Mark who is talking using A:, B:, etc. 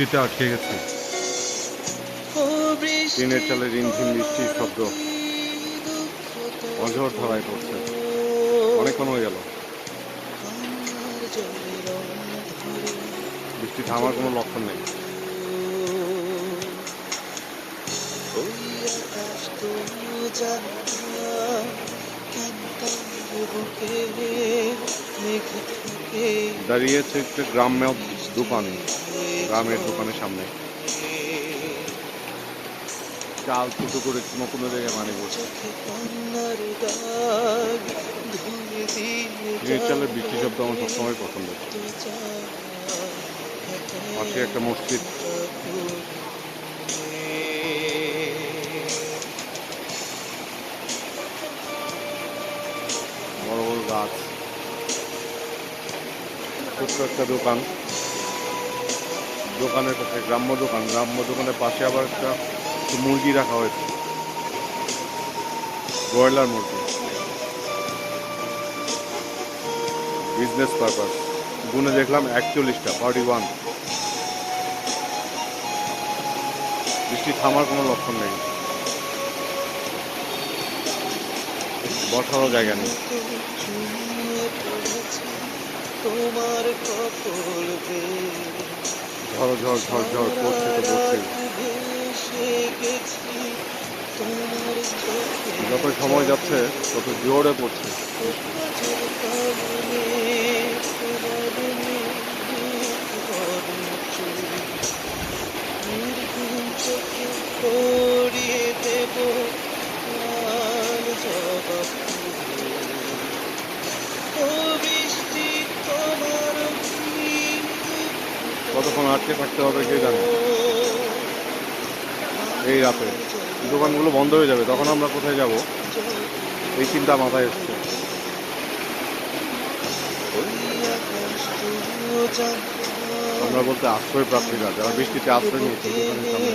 A: বৃষ্টিতে আটকে গেছে। টিনের চালে রিমঝিম বৃষ্টির শব্দ। অঝর ধরায় পড়ছে। অনেকক্ষণ হয়ে গেল। বৃষ্টি থামার কোনো লক্ষণ নেই। দাঁড়িয়েছে একটা গ্রাম্য দোকান। গ্রামের দোকানের সামনে। চাল ফুটো করে নতুন জায়গায় মানে করছে টিনের চালের বৃষ্টি শব্দ আমার সবসময় পছন্দ। পাশে একটা মসজিদ। বড় বড় গাছ। ছোট্ট একটা দোকান। দোকানের পাশে গ্রাম্য দোকান। গ্রাম্য দোকানের পাশে আবার একটা মুরগি রাখা হয়েছে। ব্রয়লার মুরগি। বিজনেস পারপাস গুনে দেখলাম একচল্লিশটা ফর্টি ওয়ান বৃষ্টি থামার কোনো লক্ষণ নেই। বসারও জায়গা নেই।
B: তোমার কপল
A: ঝড় ঝড় ঝড় ঝড় পড়ছে তো পড়ছে। যত সময় যাচ্ছে তত জোরে পড়ছে। কতক্ষণ আটকে থাকতে হবে কে জানে? এই রাতে। দোকানগুলো বন্ধ হয়ে যাবে, তখন আমরা কোথায় যাব? এই চিন্তা মাথায় এসছে। আমরা বলতে আশ্রয় প্রার্থীরা, যারা বৃষ্টিতে আশ্রয় নিয়েছে, দোকানের সামনে।